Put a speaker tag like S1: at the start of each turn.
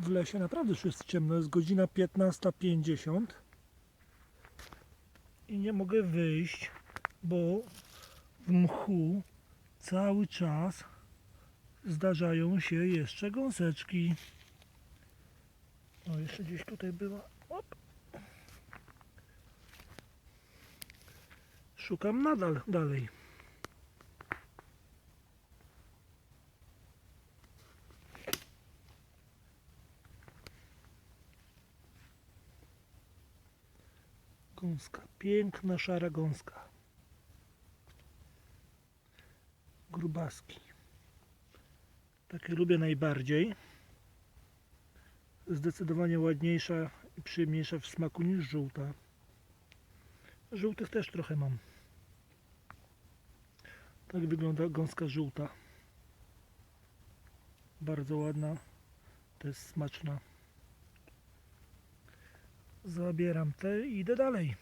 S1: W lesie naprawdę już jest ciemno, jest godzina 15.50 i nie mogę wyjść, bo w mchu cały czas zdarzają się jeszcze gąseczki. O, jeszcze gdzieś tutaj była. Op. Szukam nadal dalej. Gąska, piękna szara gąska. Grubaski. Takie lubię najbardziej. Zdecydowanie ładniejsza i przyjemniejsza w smaku niż żółta. Żółtych też trochę mam. Tak wygląda gąska żółta. Bardzo ładna. Jest smaczna. Zabieram te i idę dalej.